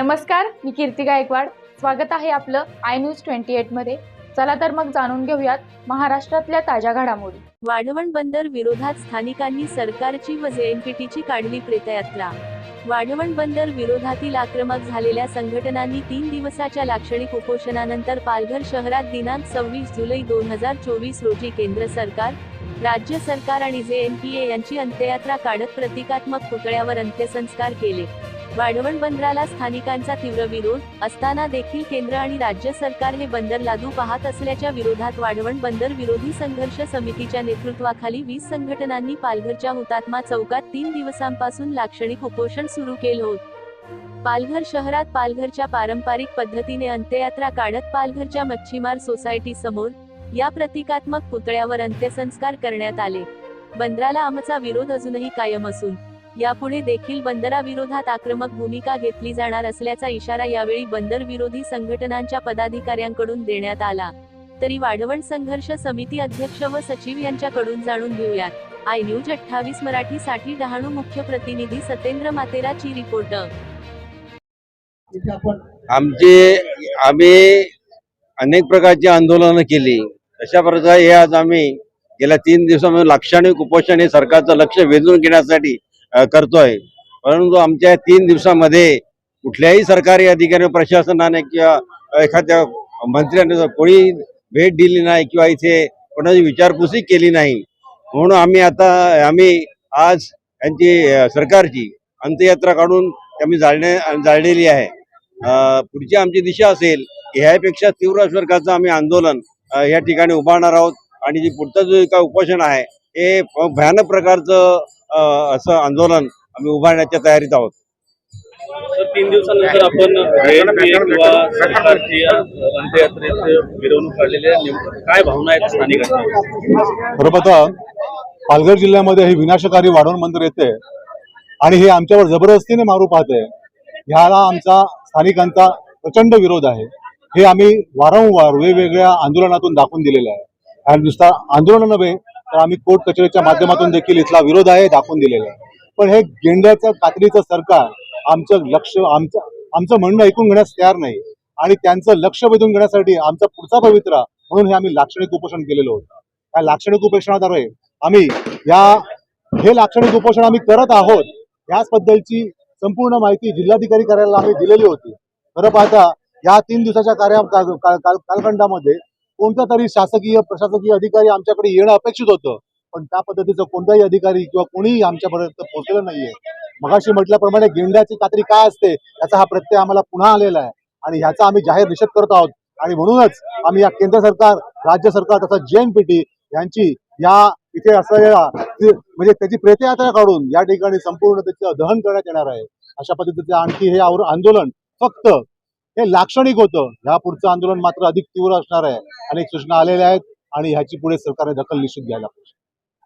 नमस्कार मी कीर्ती गायकवाड. स्वागत आहे आपलं आय न्यूज ट्वेंटी एटमध्ये चला तर मग जाणून घेऊयात महाराष्ट्रातल्या ताज्या घडामोडी. वाढवण बंदर विरोधात स्थानिकांनी सरकारची व जेएनपीटीची काढली प्रेतयात्रा. वाढवण बंदर विरोधातील आक्रमक झालेल्या संघटनांनी तीन दिवसाच्या लाक्षणिक उपोषणानंतर पालघर शहरात दिनांक सव्वीस जुलै दोन हजार चोवीस रोजी केंद्र सरकार राज्य सरकार आणि जेएनपीए यांची अंत्ययात्रा काढत प्रतिकात्मक पुतळ्यावर अंत्यसंस्कार केले. वाढवण बंदराला स्थानिकांचा तीव्र विरोध असताना देखील केंद्र आणि राज्य सरकार हे बंदर लादू पाहत असल्याच्या विरोधात वाढवण बंदर विरोधी संघर्ष समितीच्या नेतृत्वाखाली वीस संघटनांनी पालघरच्या हुतात्मा चौकात तीन दिवसांपासून लाक्षणिक उपोषण सुरू केलं होतं. पालघर शहरात पालघरच्या पारंपरिक पद्धतीने अंत्ययात्रा काढत पालघरच्या मच्छीमार सोसायटी समोर या प्रतिकात्मक पुतळ्यावर अंत्यसंस्कार करण्यात आले. बंदराला आमचा विरोध अजूनही कायम असून यापुढे देखील बंदराविरोधात आक्रमक भूमिका घेतली जाणार असल्याचा इशारा यावेळी बंदर विरोधी संघटनांच्या पदाधिकाऱ्यांकडून देण्यात आला. तरी वाढवण संघर्ष समिती अध्यक्ष व सचिव यांच्याकडून जाणून घेऊयात. आय न्यूज अठ्ठावीस मराठी साठी डहाणू मुख्य प्रतिनिधी सतेंद्र मातेराची रिपोर्ट. आमचे आम्ही अनेक प्रकारची आंदोलनं केली. अशा प्रकारे हे आज आम्ही गेल्या तीन दिवसामध्ये लाक्षणिक उपोषण हे सरकारचं लक्ष वेधून घेण्यासाठी करतोय. परंतु आमच्या तीन दिवसामध्ये कुठल्याही सरकारी अधिकारी प्रशासनाने किंवा एखाद्या मंत्र्याने कोणी भेट दिली नाही किंवा इथे कोणाची विचारपूसही केली नाही म्हणून आम्ही आता आम्ही आज यांची सरकारची अंत्ययात्रा काढून आम्ही जाळणे जाळलेली आहे. पुढची आमची दिशा असेल की ह्यापेक्षा तीव्र प्रकारचं आम्ही आंदोलन या ठिकाणी उभारणार आहोत. आणि जे पुढचं जो काय उपोषण आहे हे भयानक प्रकारचं असं आंदोलन आम्ही उभारण्याच्या तयारीत आहोत. तर तीन दिवसानंतर आपण मिरवणूक काय भावना आहेत स्थानिकांच्या पाहता पालघर जिल्ह्यामध्ये ही विनाशकारी वाढवण बंदर येते आणि हे आमच्यावर जबरदस्तीने मारू पाहते. ह्याला आमचा स्थानिकांचा प्रचंड विरोध आहे. हे आम्ही वारंवार वेगवेगळ्या आंदोलनातून दाखवून दिलेलं आहे. आणि नुसता आंदोलन नव्हे तर आम्ही कोर्ट कचेरीच्या माध्यमातून देखील इथला विरोध आहे दाखवून दिलेला आहे. पण हे गेंड्याचं कात्रीचं सरकार आमचं लक्ष आमचं आमचं म्हणणं ऐकून घेण्यास तयार नाही. आणि त्यांचं लक्ष वेधून घेण्यासाठी आमचा पुढचा पवित्रा म्हणून हे आम्ही लाक्षणिक उपोषण केलेलं होतं. या लाक्षणिक उपोषणाद्वारे आम्ही या हे लाक्षणिक उपोषण आम्ही करत आहोत याच बद्दलची संपूर्ण माहिती जिल्हाधिकारी कार्यालयाला आम्ही दिलेली होती. खरं पाहता या तीन दिवसाच्या कार्या कालखंडामध्ये कोणता तरी शासकीय प्रशासकीय अधिकारी आमच्याकडे येणं अपेक्षित होतं पण त्या पद्धतीचं कोणताही अधिकारी किंवा कोणीही आमच्यापर्यंत पोहोचलेलं नाहीये. मगाशी म्हटल्याप्रमाणे गेंड्याची कात्री काय असते याचा हा प्रत्यय आम्हाला पुन्हा आलेला आहे. आणि ह्याचा आम्ही जाहीर निषेध करत आहोत. आणि म्हणूनच आम्ही या केंद्र सरकार राज्य सरकार तसंच जेएनपीटी यांची या इथे असलेल्या म्हणजे त्याची प्रेतयात्रा काढून या ठिकाणी संपूर्ण त्याचं दहन करण्यात येणार आहे. अशा पद्धतीचे आणखी हे आंदोलन फक्त हे लाक्षणिक होतं. ह्या पुढचं आंदोलन मात्र अधिक तीव्र असणार आहे. अनेक सूचना आलेल्या आहेत आणि ह्याची पुढे सरकारने दखल निश्चित घ्यायला पाहिजे.